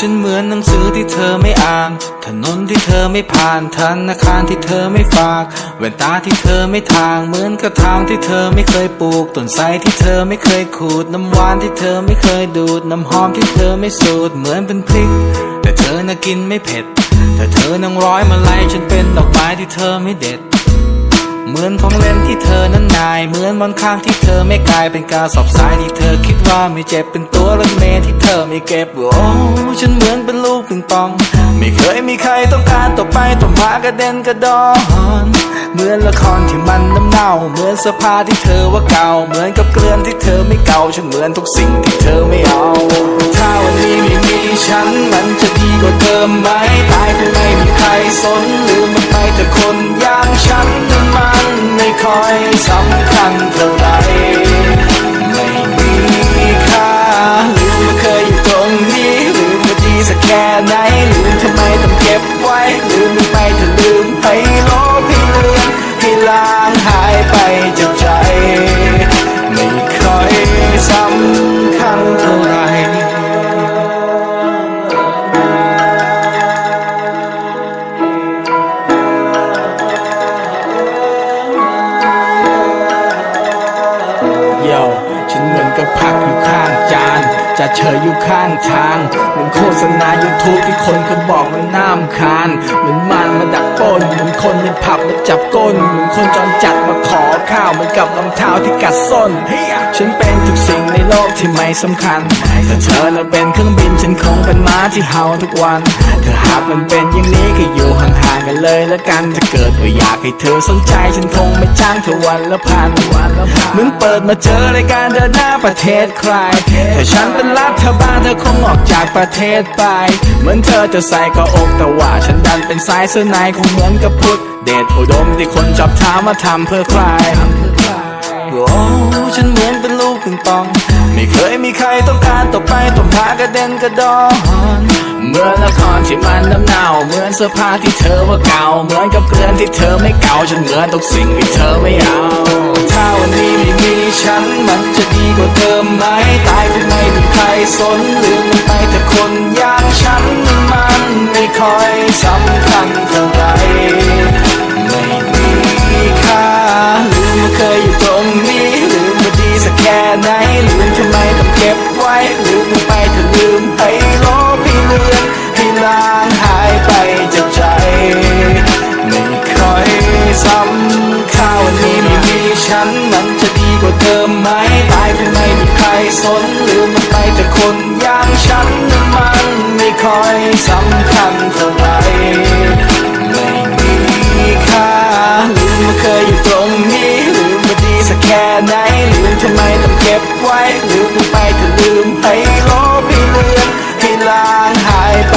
ฉันเหมือนหนังสือที่เธอไม่อ่าน ถนนที่เธอไม่ผ่านธนาคารที่เธอไม่ฝาก แว่นตาที่เธอไม่ทาง เหมือนกระถางที่เธอไม่เคยปลูก ต้นไทรที่เธอไม่เคยขูด น้ำหวานที่เธอไม่เคยดูด น้ำหอมที่เธอไม่สูด เหมือนเป็นพริก แต่เธอน่ะกินไม่เผ็ด แต่เธอนั่งร้อยมาไล่ฉันเป็นดอกไม้ที่เธอไม่เด็ด เหมือนของเล่นที่เธอนั้นนาย เหมือนบนข้างที่เธอไม่กลายเป็นกาสอบสายที่เธอคิดว่าไม่เจ็บเป็นตัวรถเมล์ที่เธอไม่เก็บโอ้ฉันเหมือนเป็นลูกปิงปอง ไม่เคยมีใครต้องการต่อไปต่อมากระเด็นกระดอนเหมือนละครที่มันน้ำเน่า เหมือนเสื้อผ้าที่เธอว่าเก่า เหมือนกับเกลือนที่เธอไม่เก่า ฉันเหมือนทุกสิ่งที่เธอไม่เอา ถ้าวันนี้ไม่มีฉันมันจะดีกว่าเดิมไหมตายคงไม่มีใครสนลืมมันไปแต่คนยาง ใจจะใจ ไม่ค่อยสำคัญเท่าไรเยาฉันเหมือนกับพักอยู่ข้าง จะเฉยอยู่ข้างทางเหมือนโฆษณา YouTube ที่คนเขาบอกมันน้ำคานเหมือนมันมาดักปล้นเหมือนคนในผับมาจับก้นเหมือนคนจรจัดมาขอข้าวเหมือนกับรองเท้าที่กัดส้นฉันเป็นทุกสิ่งในโลกที่ไม่สำคัญแต่เธอน่ะเป็นเครื่องบินฉันคงเป็นม้าที่เห่าทุกวันถ้าหากมันเป็นอย่างนี้ก็อยู่ห่างๆกันเลยละกันถ้าเกิดว่าอยากให้เธอสนใจฉันคงไม่จ้างเธอวันละพันวันละพันมึงเปิดมาเจอรายการเดินหน้าประเทศใครถ้าฉันเป็นรัฐบาลเธอคงออกจากประเทศไป เหมือนเธอจะใส่ก็อกแต่ว่าฉันดันเป็นสายเสื้อในคงเหมือนกับพุทธเดชอุดมที่คนจับถามมาทำเพื่อใครโอ้ฉันเหมือนเป็นลูกปิงปอง ไม่เคยมีใครต้องการต่อไปต้องพากระเด็นกระดอนเหมือนละครที่มันน้ำเน่าเหมือนเสื้อผ้าที่เธอว่าเก่า เหมือนกับเกลือนที่เธอไม่เก่าฉันเหมือนทุกสิ่งที่เธอไม่เอา ถ้าวันนี้ไม่มีฉันมันจะดีกว่าเดิมไหมตาย สนลืมไปแต่คนอย่างฉันมันไม่ค่อยสำคัญเท่าไรไม่มีค่าลืมาเคยอยู่ตรงนี้ลืมมาดีสักแค่ไหนลืมทำไมต้องเก็บไว้ลืมไป งนี้ลืมมาดีสักแค่ไหนลืมทำไมต้องเก็บไว้ลืมไปก็ลืมให้ลบให้เลือนให้ลางหายไป